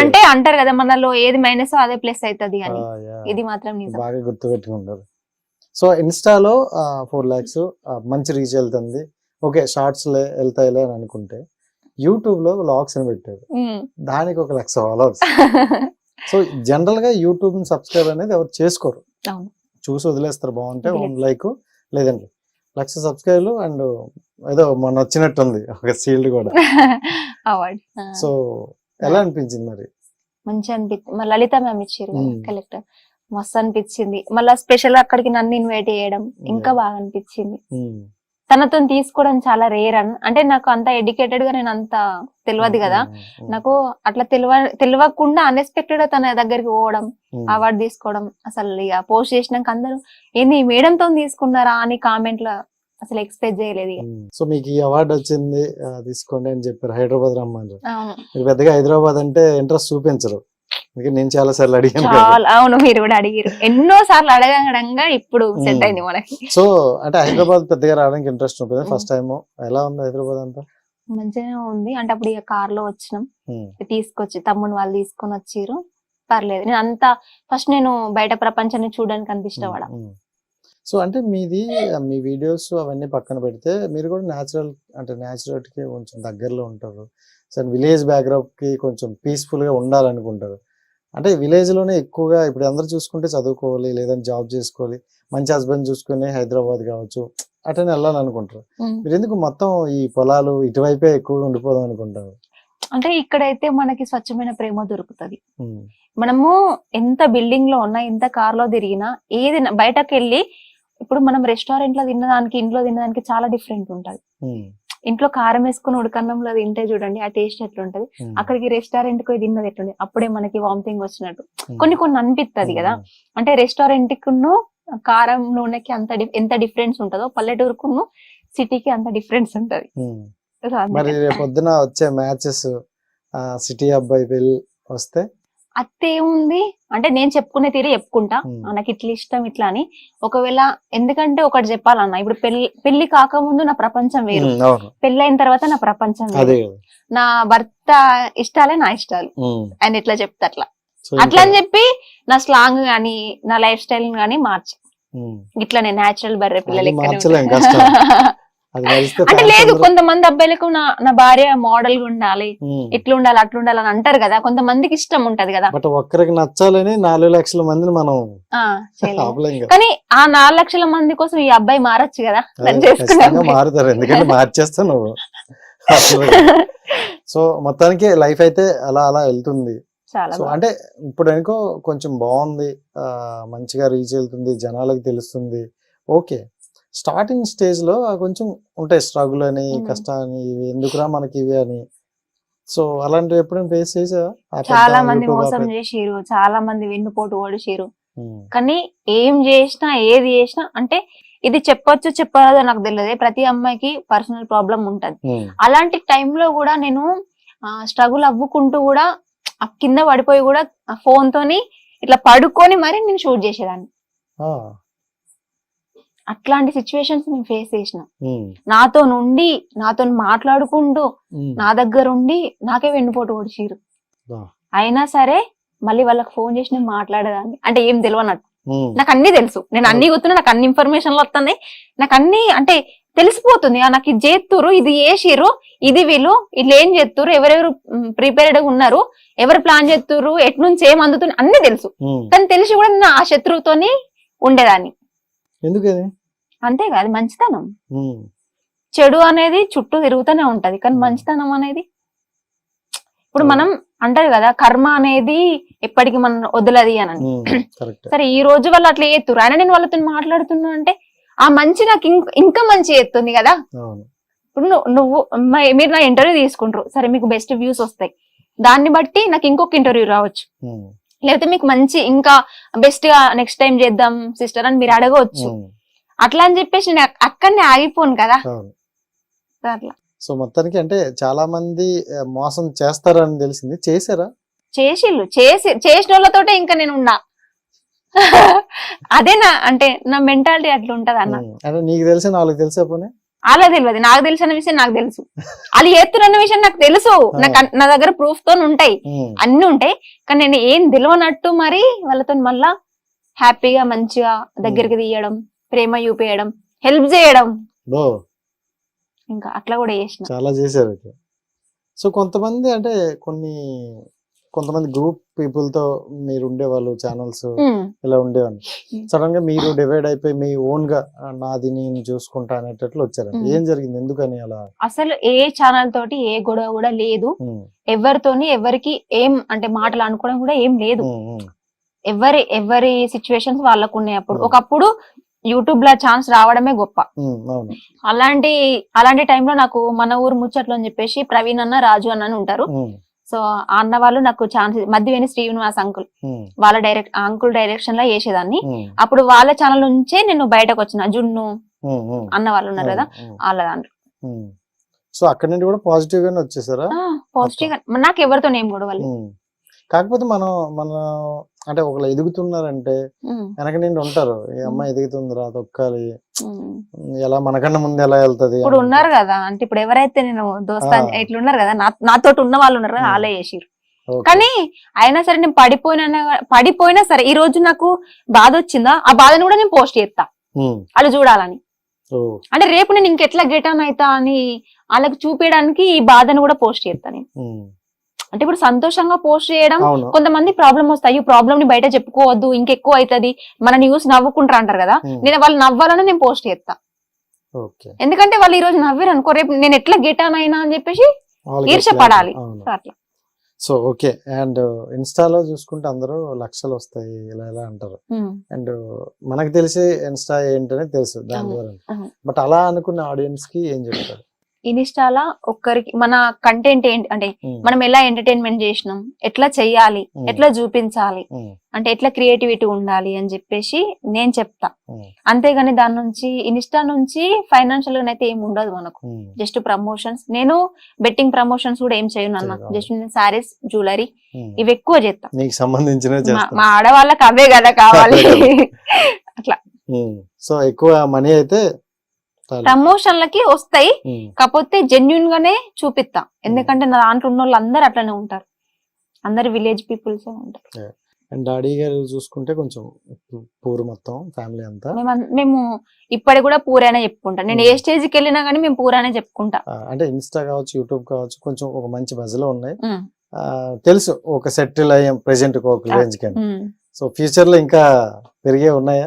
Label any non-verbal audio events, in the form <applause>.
అంటే అంటారు కదా మనలో ఏది మైనస్ అదే ప్లస్ అవుతుంది అని. ఇది మాత్రం నిజం. బాగా గుర్తుపెట్టుకుంటారు. సో ఇన్స్టాలో ఫోర్ ల్యాక్స్ మంచి రీచ్ వెళ్తుంది. ఓకే షార్ట్స్ వెళ్తాయిలే అని అనుకుంటే యూట్యూబ్లో లాగ్స్ అని పెట్టారు. దానికి ఒక లక్ష ఫాలోవర్స్ సో జనరల్గా యూట్యూబ్ సబ్స్క్రైబ్ అనేది ఎవరు చేసుకోరు. చూసి వదిలేస్తారు బాగుంటే వన్. లైక్ లేదండి. లక్ష సబ్స్క్రైబ్లు అండ్ ఏదో మొన్న వచ్చినట్టుంది ఒక సీల్డ్ కూడా. <laughs> సో ఎలా అనిపించింది మరి? మంచి అనిపించింది మళ్ళీ లలిత మ్యామ్ ఇచ్చారు. కలెక్టర్. మస్తు అనిపించింది. మళ్ళీ స్పెషల్ అక్కడికి నన్ను ఇన్వైట్ చేయడం ఇంకా. బాగా అనిపించింది. తనతో తీసుకోవడం చాలా రేర్ అని అంటే నాకు అంత ఎడ్యుకేటెడ్గా నేను అంత తెలియదు కదా. నాకు అట్లా తెలియ తెలియకుండా అన్ఎక్స్పెక్టెడ్ తన దగ్గరికి పోవడం. అవార్డు తీసుకోవడం అసలు ఇక పోస్ట్ చేసినాక అందరూ ఏంది మేడం తో తీసుకున్నారా? అని కామెంట్లో అసలు ఎక్స్పెక్ట్ చేయలేదు. సో మీకు ఈ అవార్డు వచ్చింది తీసుకోండి అని చెప్పారు హైదరాబాద్ రమ్మని మీరు పెద్దగా హైదరాబాద్ అంటే ఇంట్రెస్ట్ చూపించరు. నేను చాలా సార్లు అడిగాను అవును మీరు కూడా అడిగారు. ఎన్నో సార్లు అడగడంగా ఇప్పుడు సెట్. అయింది మనకి. సో అంటే హైదరాబాద్ పెద్దగా రావడానికి ఇంట్రెస్ట్ ఉంటుంది. ఫస్ట్ టైం ఎలా ఉంది హైదరాబాద్ అంతా? మంచిగానే ఉంది. అంటే అప్పుడు ఇక కార్లో వచ్చినాం. తీసుకొచ్చి తమ్ముని వాళ్ళు తీసుకొని వచ్చిర్రు. పర్లేదు. నేను అంతా ఫస్ట్ నేను బయట ప్రపంచాన్ని చూడడానికి అంత ఇష్టపడ. ఉమ్. సో అంటే మీది మీ వీడియోస్ అవన్నీ పక్కన పెడితే మీరు కూడా న్యాచురల్ అంటే న్యాచురల్కి కొంచెం దగ్గరలో ఉంటారు. సో విలేజ్ బ్యాక్గ్రౌండ్కి కొంచెం పీస్ఫుల్గా ఉండాలనుకుంటారు. అంటే విలేజ్లోనే ఎక్కువగా ఇప్పుడు అందరు చూసుకుంటే చదువుకోవాలి లేదంటే జాబ్ చేసుకోవాలి. మంచి హస్బెండ్ చూసుకుని హైదరాబాద్ కావచ్చు అటనే వెళ్ళాలనుకుంటారు. మీరు ఎందుకు మొత్తం ఈ పొలాలు ఇటువైపే ఎక్కువగా ఉండిపోదాం అనుకుంటారు? అంటే ఇక్కడైతే మనకి స్వచ్ఛమైన ప్రేమ దొరుకుతది. మనము ఎంత బిల్డింగ్లో ఉన్నా ఎంత కార్లో తిరిగినా ఏది బయటకు వెళ్ళి ఇప్పుడు మనం రెస్టారెంట్లో తిన్నదానికి ఇంట్లో తిన్నదానికి చాలా డిఫరెంట్ ఉంటది. ఇంట్లో కారం వేసుకుని ఉడకన్నంలో తింటే చూడండి ఆ టేస్ట్ ఎట్లుంటది. అక్కడికి రెస్టారెంట్కి తిన్నది ఎట్లుంది? అప్పుడే మనకి వామిటింగ్ వచ్చినట్టు. కొన్ని కొన్ని అనిపిస్తది కదా. అంటే రెస్టారెంట్ కును కారం నూనెకి అంత ఎంత డిఫరెన్స్ ఉంటుందో పల్లెటూరుకును సిటీకి అంత డిఫరెన్స్ ఉంటది. మరి పొద్దున వచ్చే మ్యాచెస్ సిటీ అబ్బాయి వెళ్ళి వస్తే? అత్తేముంది అంటే నేను చెప్పుకునే తీరు చెప్పుకుంటా. నాకు ఇట్లా ఇష్టం ఇట్లా అని. ఒకవేళ ఎందుకంటే ఒకటి చెప్పాలన్న ఇప్పుడు పెళ్ళి పెళ్ళి కాకముందు నా ప్రపంచం వేరు. పెళ్ళి అయిన తర్వాత నా ప్రపంచం వేరు. నా భర్త ఇష్టాలే నా ఇష్టాలు. ఆయన ఇట్లా చెప్తా అట్లా. అట్లా అని చెప్పి నా స్లాంగ్ గానీ నా లైఫ్ స్టైల్ గానీ మార్చి. నేను నేచురల్ బర్రె పిల్ల <laughs> అంటే లేదు కొంతమంది అబ్బాయిలకు నా నా భార్య మోడల్గా ఉండాలి ఇట్లా ఉండాలి అట్లా ఉండాలి అని అంటారు కదా. కొంతమందికి ఇష్టం ఉంటది కదా. బట్ ఒక్కరికి నచ్చాలని నాలుగు లక్షల మందిని మనం కానీ ఆ నాలుగు లక్షల మంది కోసం ఈ అబ్బాయి మారచ్చు కదా. మారుతారు. ఎందుకంటే మార్చేస్తా నువ్వు. సో మొత్తానికి లైఫ్ అయితే అలా అలా వెళ్తుంది. సో. అంటే ఇప్పుడు అనుకో కొంచెం బాగుంది. మంచిగా రీచ్ వెళ్తుంది. జనాలకు తెలుస్తుంది. ఓకే. స్టార్టింగ్ స్టేజ్లో ఆ కొంచెం ఉంటాయి స్ట్రగుల్ అని. కష్టాన్ని ఇవి ఎందుకురా మనకి ఇవి అని. సో అలాంటివి ఎప్పుడైనా ఫేస్ చేసా చాలా మంది మోసం చేసిరు చాలా మంది వెన్నుపోటు ఓడిసిరు. కానీ ఏం చేసినా ఏది చేసినా అంటే ఇది చెప్పొచ్చు చెప్పరాదో నాకు తెలియదు. ప్రతి అమ్మాయికి పర్సనల్ ప్రాబ్లం ఉంటది. అలాంటి టైంలో కూడా నేను స్ట్రగుల్ అవ్వుకుంటూ కూడా ఆ కింద పడిపోయి కూడా ఫోన్ తోని ఇట్లా పడుకొని మరి నేను షూట్ చేసేదాన్ని. అట్లాంటి సిచ్యువేషన్స్ నేను ఫేస్ చేసిన. నాతో నుండి నాతో మాట్లాడుకుంటూ నా దగ్గర ఉండి నాకే వెన్నుపోటు ఓడిచిరు. అయినా సరే మళ్ళీ వాళ్ళకి ఫోన్ చేసి నేను మాట్లాడేదాన్ని. అంటే ఏం తెలియనట్టు నాకు అన్ని తెలుసు. నేను అన్ని గుర్తున్నా నాకు అన్ని ఇన్ఫర్మేషన్లు వస్తున్నాయి నాకు అన్ని అంటే తెలిసిపోతుంది. నాకు ఇది చేస్తురు ఇది చేసిర్రు ఇది వీళ్ళు ఇట్లా ఏం చేస్తురు ఎవరెవరు ప్రిపేర్డ్ ఉన్నారు ఎవరు ప్లాన్ చేస్తురు ఎటు నుంచి ఏం అందుతుంది అన్ని తెలుసు. కానీ తెలిసి కూడా నేను ఆ శత్రువుతోని ఉండేదాన్ని. ఎందుకని అంతే కాదు మంచితనం. చెడు అనేది చుట్టూ తిరుగుతూనే ఉంటది కానీ. మంచితనం అనేది ఇప్పుడు. మనం అంటారు కదా కర్మ అనేది ఎప్పటికి మనం వదలది అని <clears throat> సరే ఈ రోజు వాళ్ళు అట్లా చేస్తురు ఆయన నేను వాళ్ళతో మాట్లాడుతున్నా అంటే ఆ మంచి నాకు ఇంక- ఇంకా మంచి చేస్తుంది కదా. ఇప్పుడు నువ్వు- మీరు నా ఇంటర్వ్యూ తీసుకుంటారు. సరే మీకు బెస్ట్ వ్యూస్ వస్తాయి. దాన్ని బట్టి నాకు ఇంకొక ఇంటర్వ్యూ రావచ్చు. లేకపోతే మీకు మంచి ఇంకా బెస్ట్గా నెక్స్ట్ టైం చేద్దాం సిస్టర్ అని మీరు అడగవచ్చు. అట్లా అని చెప్పేసి నేను అక్- అక్కడనే ఆగిపోను కదా. అట్లా. సో మొత్తానికి అంటే చాలా మంది మోసం చేస్తారని తెలిసింది. చేశారా? చేసిళ్ళు. చేసి చేసిన వాళ్ళతోటే ఇంకా నేను ఉన్నా. <laughs> అదే నా అంటే నా మెంటాలిటీ అట్లా ఉంటది అన్న. అంటే నీకు తెలిసి వాళ్ళకి తెలిసే పోనీ అలా తెలియదు నాకు తెలిసిన విషయం నాకు తెలుసు. వాళ్ళు చేస్తున్న విషయం నాకు తెలుసు. నాకు నా దగ్గర ప్రూఫ్తో ఉంటాయి. అన్ని ఉంటాయి. కానీ నేను ఏం తెలియనట్టు మరి వాళ్ళతో మళ్ళా హ్యాపీగా మంచిగా దగ్గరికి తీయడం ప్రేమ చూపేయడం హెల్ప్ చేయడం. ఇంకా అట్లా కూడా చేసిన. చాలా చేశారు సో కొంతమంది అంటే కొన్ని కొంతమంది గ్రూప్ పీపుల్తో మీరు ఉండేవాళ్ళు ఛానల్స్ ఇలా ఉండేవాళ్ళు. సడన్గా మీరు డివైడ్ అయిపోయి మీ ఓన్గా నాది నేను చూసుకుంటా అనేటట్లు వచ్చారండి. ఏం జరిగింది? ఎందుకని అలా? అసలు ఏ ఛానల్ తోటి ఏ గొడవ కూడా లేదు. ఎవరితోని ఎవరికి ఏం అంటే మాటలు అనుకోవడం కూడా ఏం లేదు. ఎవరి ఎవరి సిచ్యువేషన్స్ వాళ్ళకు ఉన్నాయి అప్పుడు. ఒకప్పుడు యూట్యూబ్లో ఛాన్స్ రావడమే గొప్ప. అలాంటి అలాంటి టైంలో నాకు మన ఊరు ముచ్చట్లు అని చెప్పేసి ప్రవీణ్ అన్న రాజు అన్న అని ఉంటారు. సో ఆ అన్న వాళ్ళు నాకు ఛాన్స్ మధ్యవేని శ్రీనివాస్ అంకుల్ వాళ్ళ డైరెక్ట్ అంకుల్ డైరెక్షన్లో చేసేదాన్ని. ఉమ్, అప్పుడు వాళ్ళ ఛానల్ నుంచే నేను బయటకు వచ్చిన. జున్ను అన్న వాళ్ళు ఉన్నారు కదా వాళ్ళ దాంట్లో. సో అక్కడ నుండి కూడా పాజిటివ్ గానే వచ్చేసారా? పాజిటివ్గా నాకు ఎవరితో గొడవ లేదు. ఉమ్. కాకపోతే మనం మన అంటే ఒకళ్ళు ఎదుగుతున్నారంటే వెనక నుండి ఉంటారు. ఈ అమ్మాయి ఎదుగుతుందిరా తొక్కాలి. ఎలా మనకన్నా ముందు ఎలా వెళ్తది ఇప్పుడు ఉన్నారు కదా అంటే ఇప్పుడు ఎవరైతే నేను దోస్తా ఆ. ఇట్లా ఉన్నారు కదా నాతోటి ఉన్న వాళ్ళు ఉన్నారు కదా. వాళ్ళే చేసిరు. కానీ అయినా సరే నేను పడిపోయినా పడిపోయినా సరే ఈ రోజు నాకు బాధ వచ్చిందా? ఆ బాధను కూడా నేను పోస్ట్ చేస్తా. వాళ్ళు చూడాలని. అంటే రేపు నేను ఇంకెట్లా గెట్ ఆన్ అవుతా అని వాళ్ళకి చూపించడానికి ఈ బాధను కూడా పోస్ట్ చేస్తా నేను. అంటే ఇప్పుడు సంతోషంగా పోస్ట్ చేయడం కొంతమంది ప్రాబ్లం వస్తాయి. ఈ ప్రాబ్లమ్ని బయట చెప్పుకోవద్దు ఇంకెక్కువ అవుతుంది మన న్యూస్ నవ్వుకుంటారు అంటారు కదా నేను వాళ్ళు నవ్వాలని నేను పోస్ట్ చేస్తా. ఎందుకంటే వాళ్ళు ఈ రోజు నవ్వారు అనుకో రేపు నేను ఎట్లా గెట్ ఆన్ అయినా అని చెప్పేసి వాళ్ళకి ఈర్ష్య ఎట్లా- పడాలి. అవును. అట్లా. So okay. అండ్ ఇన్స్టాలో చూసుకుంటే అందరూ లక్షలు వస్తాయి ఇలా ఇలా అంటారు. అండ్ మనకు తెలిసి ఇన్స్టా ఏంటనే తెలుసు దాని ద్వారా. బట్ అలా అనుకున్న ఆడియన్స్కి ఏం చెప్తారు? ఇన్స్టాలా ఒక్కరికి మన కంటెంట్ ఏంటి? అంటే మనం ఎలా ఎంటర్టైన్మెంట్ చేసినాం? ఎట్లా చెయ్యాలి ఎట్లా చూపించాలి? అంటే ఎట్లా క్రియేటివిటీ ఉండాలి అని చెప్పేసి నేను చెప్తా. అంతేగాని దాని నుంచి ఇన్స్టా నుంచి ఫైనాన్షియల్గా అయితే ఏం ఉండదు మనకు. జస్ట్ ప్రమోషన్స్ నేను బెట్టింగ్ ప్రమోషన్స్ కూడా ఏం చేయను అన్న. జస్ట్ నేను సారీస్ జ్యువెలరీ. ఇవి ఎక్కువ చేస్తా సంబంధించిన మా- ఆడవాళ్ళకి అవే కదా కావాలి. <laughs> సో ఎక్కువ మనీ అయితే. ప్రమోషన్లకి వస్తాయి. కాకపోతే జెన్యున్ గానే చూపిస్తా. ఎందుకంటే నా దాంట్లో ఉన్న వాళ్ళు అందరు అట్లనే ఉంటారు. అందరు విలేజ్ పీపుల్స్ ఉంటారు. అండ్ డాడీ గారు చూసుకుంటే కొంచెం పూర్ మొత్తం ఫ్యామిలీ అంతా. మేము ఇప్పటి కూడా పూరైనా చెప్పుకుంటా. నేను ఏ Hmm. స్టేజ్కి వెళ్ళినా కానీ మేము పూరైనా చెప్పుకుంటా. అంటే ఇన్స్టా కావచ్చు యూట్యూబ్ కావచ్చు కొంచెం ఒక మంచి బజ్లో ఉన్నాయి ఆ, తెలుసు ఒక సెటిల్ అయ్యాం ప్రెసెంట్ ఒక రేంజ్ కానీ. సో ఫ్యూచర్లో ఇంకా పెరిగే ఉన్నాయా?